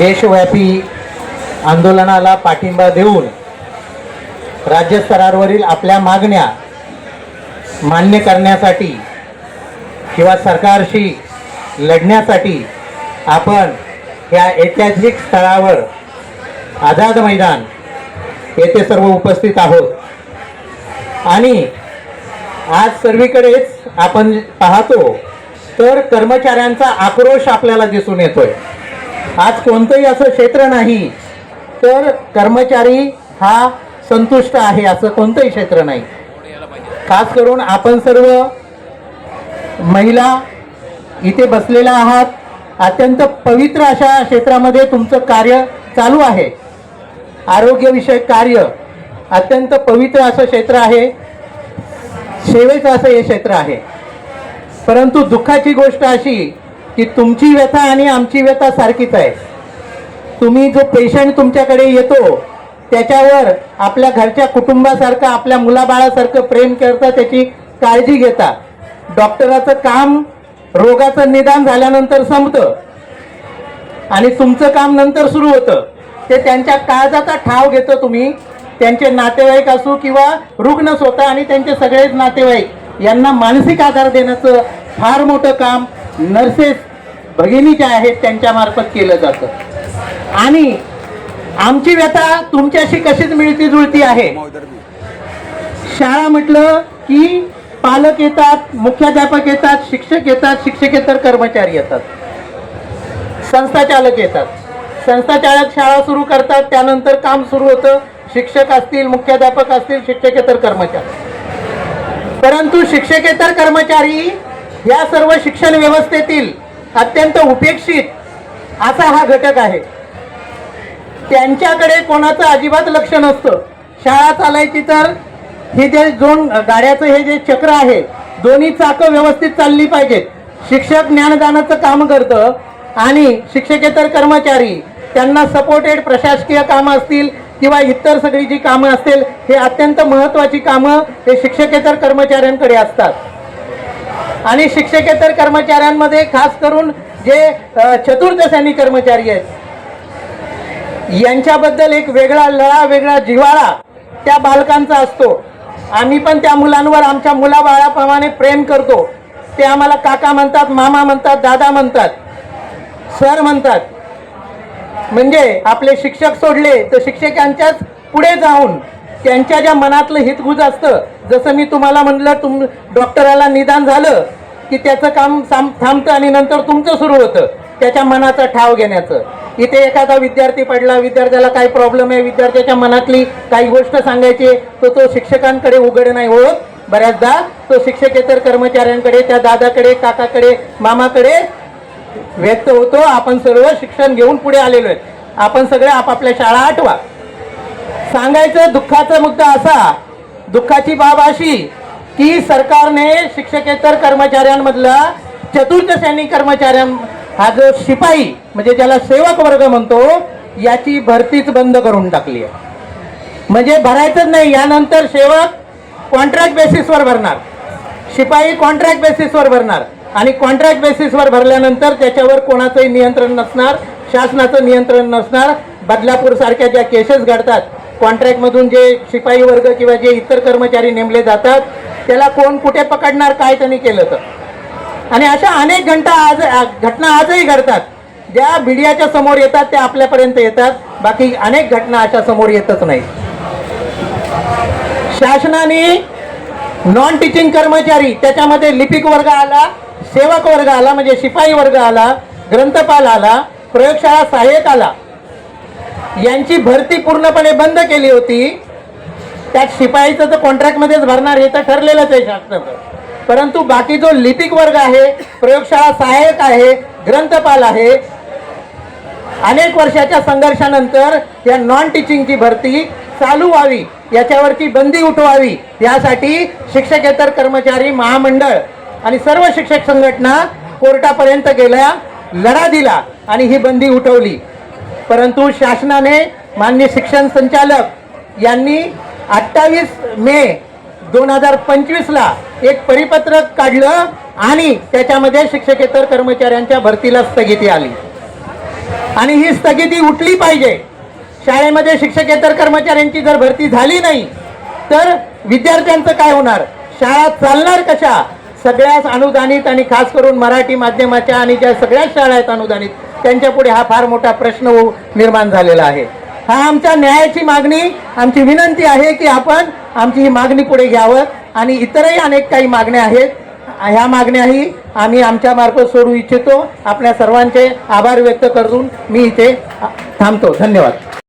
देशव्यापी आंदोलनाला पाठिंबा देऊन राज्यस्तरावरील आपल्या मागण्या मान्य करण्यासाठी किंवा सरकारशी लढण्यासाठी आपण ह्या ऐतिहासिक स्थळावर आझाद मैदान येथे सर्व उपस्थित आहोत. आणि आज सर्वीकडेच आपण पाहतो तर कर्मचाऱ्यांचा आक्रोश आपल्याला दिसून येतोय. आज कोणतंही असं क्षेत्र नाही तर कर्मचारी हा संतुष्ट आहे असं कोणतंही क्षेत्र नाही. खास करून आपण सर्व महिला इथे बसलेल्या आहात अत्यंत पवित्र अशा क्षेत्रामध्ये तुमचं कार्य चालू आहे. आरोग्यविषयक कार्य अत्यंत पवित्र असं क्षेत्र आहे. सेवेचं असं हे क्षेत्र आहे. परंतु दुःखाची गोष्ट अशी की तुमची व्यथा आणि आमची व्यथा सारखीच आहे. तुम्ही जो पेशंट तुमच्याकडे येतो त्याच्यावर आपल्या घरच्या कुटुंबासारखं आपल्या मुलाबाळासारखं प्रेम करता त्याची काळजी घेता. डॉक्टराचं काम रोगाचं निदान झाल्यानंतर संपतं. आणि तुमचं काम नंतर सुरू होतं. ते त्यांच्या काळजाचा ठाव घेतं तुम्ही. त्यांचे नातेवाईक असू किंवा रुग्ण स्वतः आणि त्यांचे सगळेच नातेवाईक यांना मानसिक आधार देण्याचं फार मोठं काम नर्सेस भगिनी ज्या आहेत त्यांच्यामार्फत केलं जातं. आणि आमची व्यथा तुमच्याशी कशीच मिळती जुळती आहे. शाळा म्हटलं की पालक येतात मुख्याध्यापक येतात शिक्षक येतात शिक्षकेतर कर्मचारी येतात. संस्थाचालक येतात. संस्थाचालक शाळा सुरू करतात त्यानंतर काम सुरू होतं. शिक्षक असतील मुख्याध्यापक असतील शिक्षकेतर कर्मचारी. परंतु शिक्षकेतर कर्मचारी या सर्व शिक्षण व्यवस्थेतील अत्यंत उपेक्षित असा हा घटक आहे. त्यांच्याकडे कोणाचं अजिबात लक्ष नसतं. शाळा चालायची तर हे जे दोन गाड्याचं हे जे चक्र आहे दोन्ही चाकं व्यवस्थित चालली पाहिजेत. शिक्षक ज्ञानदानाचं काम करतं आणि शिक्षकेतर कर्मचारी त्यांना सपोर्टेड प्रशासकीय कामं असतील किंवा इतर सगळी जी कामं असतील हे अत्यंत महत्त्वाची कामं हे शिक्षकेतर कर्मचाऱ्यांकडे असतात. आणि शिक्षकेतर कर्मचाऱ्यांमध्ये खास करून जे चतुर्थ सैनिक कर्मचारी आहेत यांच्याबद्दल एक वेगळा लळा वेगळा जिव्हाळा त्या बालकांचा असतो. आम्ही पण त्या मुलांवर आमच्या मुलाबाळाप्रमाणे प्रेम करतो. ते आम्हाला काका म्हणतात मामा म्हणतात दादा म्हणतात सर म्हणतात. म्हणजे आपले शिक्षक सोडले तर शिक्षकांच्याच पुढे जाऊन त्यांच्या ज्या मनातलं हितगुज असतं जसं मी तुम्हाला म्हटलं तुम डॉक्टराला निदान झालं की त्याचं काम साम थांबतं आणि नंतर तुमचं सुरू होतं त्याच्या मनाचा ठाव घेण्याचं. इथे एखादा विद्यार्थी पडला विद्यार्थ्याला काय प्रॉब्लेम आहे? विद्यार्थ्याच्या मनातली काही गोष्ट सांगायची तर तो शिक्षकांकडे उघड नाही होत. बऱ्याचदा तो शिक्षकेतर कर्मचाऱ्यांकडे त्या दादाकडे काकाकडे मामाकडे व्यक्त होतो. आपण सर्व शिक्षण घेऊन पुढे आलेलो आहे. आपण सगळे आपापल्या शाळा आठवा. सांगायचं दुःखाचा मुद्दा असा दुःखाची बाब अशी की सरकारने शिक्षकेतर कर्मचाऱ्यांमधला चतुर्थ सैनिक कर्मचाऱ्यां हा जो शिपाई म्हणजे ज्याला सेवक वर्ग म्हणतो याची भरतीच बंद करून टाकली आहे. म्हणजे भरायचंच नाही यानंतर सेवक कॉन्ट्रॅक्ट बेसिसवर भरणार. शिपाई कॉन्ट्रॅक्ट बेसिसवर भरणार. आणि कॉन्ट्रॅक्ट बेसिसवर भरल्यानंतर त्याच्यावर कोणाचंही नियंत्रण नसणार शासनाचं नियंत्रण नसणार. बदलापूरसारख्या ज्या केसेस घडतात कॉन्ट्रॅक्टमधून जे शिपाई वर्ग किंवा जे इतर कर्मचारी नेमले जातात त्याला कोण कुठे पकडणार काय त्यांनी केलं तर? आणि अशा अनेक घंटा आज घटना आजही घडतात. ज्या मीडियाच्या समोर येतात त्या आपल्यापर्यंत येतात. बाकी अनेक घटना अशा समोर येतच नाही शासनाने नॉन टीचिंग कर्मचारी त्याच्यामध्ये लिपिक वर्ग आला सेवक वर्ग आला म्हणजे शिपाई वर्ग आला ग्रंथपाल आला प्रयोगशाळा सहाय्यक आला. यांची भरती पूर्णपणे बंद केली होती. त्यात शिपाईचं तर कॉन्ट्रॅक्टमध्येच भरणार हे तर ठरलेलंच आहे शासनाचं. परंतु बाकी जो लिपिक वर्ग आहे प्रयोगशाळा सहाय्यक आहे ग्रंथपाल आहे अनेक वर्षाच्या संघर्षानंतर या नॉन टीचिंगची भरती चालू व्हावी याच्यावरची बंदी उठवावी यासाठी शिक्षकेतर कर्मचारी महामंडळ आणि सर्व शिक्षक संघटना कोर्टापर्यंत गेल्या लढा दिला आणि ही बंदी उठवली. परंतु शासनाने मान्य शिक्षण संचालक यांनी अठ्ठावीस मे दोन हजार पंचवीसला एक परिपत्रक काढलं आणि त्याच्यामध्ये शिक्षकेतर कर्मचाऱ्यांच्या भरतीला स्थगिती आली. आणि ही स्थगिती उठली पाहिजे. शाळेमध्ये शिक्षकेतर कर्मचाऱ्यांची जर भरती झाली नाही तर विद्यार्थ्यांचं काय होणार? शाळा चालणार कशा? सगळ्याच अनुदानित आणि खास करून मराठी माध्यमाच्या आणि ज्या सगळ्याच शाळा आहेत अनुदानित त्यांच्या पुढे हा फार मोठा प्रश्न निर्माण झालेला आहे. हा आमच्या न्यायाची मागणी आमची विनंती आहे की आपण आमची ही मागणी पुढे घ्यावं आणि इतरही अनेक काही मागण्या आहेत. ह्या मागण्याही आम्ही आमच्या मार्फत सोडू इच्छितो. आपल्या सर्वांचे आभार व्यक्त करून मी इथे थांबतो. धन्यवाद.